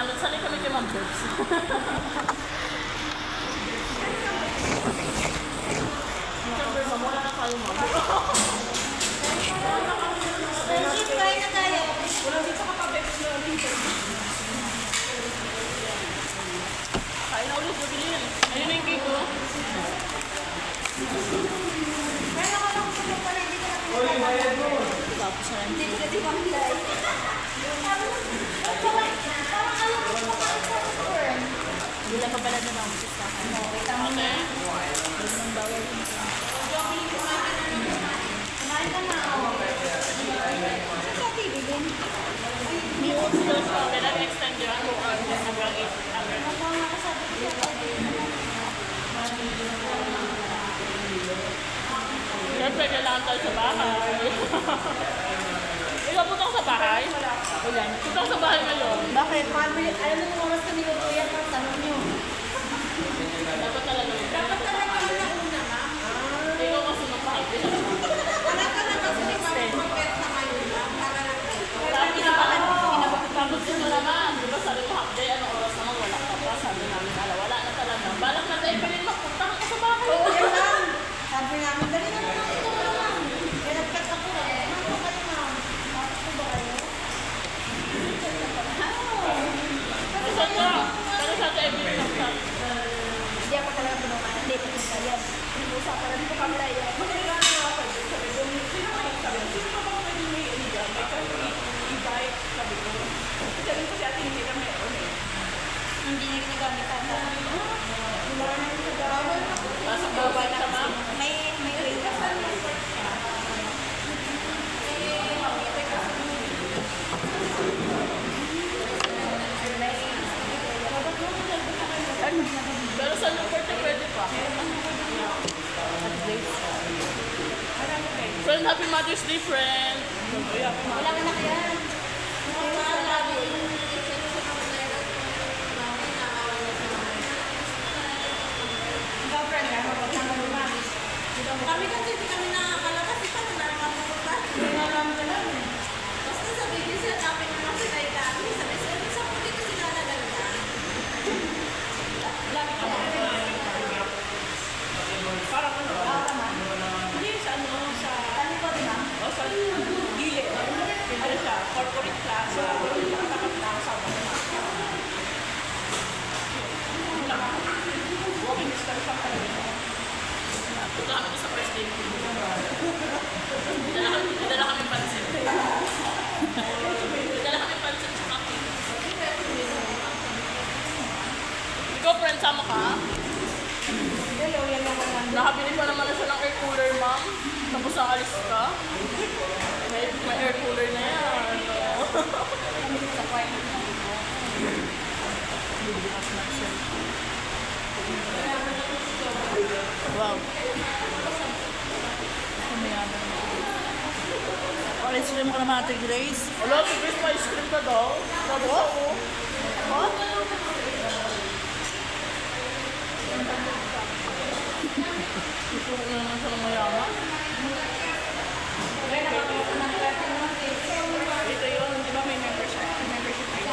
namin. Sanay kami kay Ma'am Bebs. Siyempre, ma'am, wala na tayo, ma'am. Kain na tayo. Wala dito ka pa, Bebs, na dito. Kain na ulit, yung cake ko. Kaya nakala ko sa pala, hindi ka na Tapos na Hindi. Parang alam mo kung paano sa store. Lang pa pala na lang sa akin. Okay. Kumain ka na. oh. Ano ka, bibilin? May oats daw sa akin. Nag-extend yun. Hanggang 8. Hanggang Ako nga kasabi ko naman. Siyempre, kailangan tayo sa bahay. Ikaw punta sa bahay? Ulan. Punta sa bahay ngayon. Bakit? Yun. Alam mo kung oras kami luluyan ng tanong nyo. Friend, happy Mother's Day, friend. Happy Mother's Nakabili pa naman na siya ng air cooler, ma'am. Tapos nakalis ka. May, may air cooler na yan. Sa kwarto. Wow. Kumayaman. Orange cream ka naman Ate Grace. Wala, si Chris, pa ice cream ka daw. Sabi ko, oh. Ito na naman ng mayaman. Ito yun, di ba may membership? Membership fee.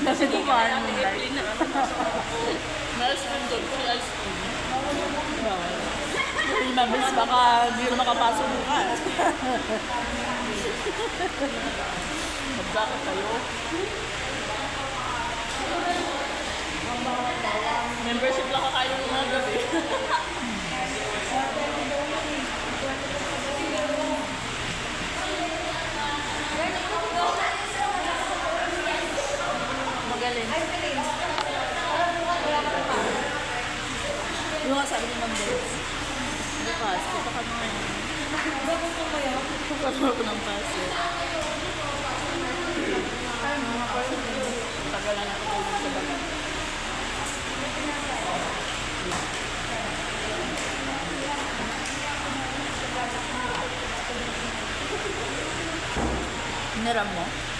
Kasi kumain mo guys. May ice cream doon, free ice cream. Yung members baka hindi na makapasok bukas. Magbakit kayo. Membership lang kakain ng mga. Magaling. Yung nga sabi ni ko ng paso. Tagal na baga. Niram mo?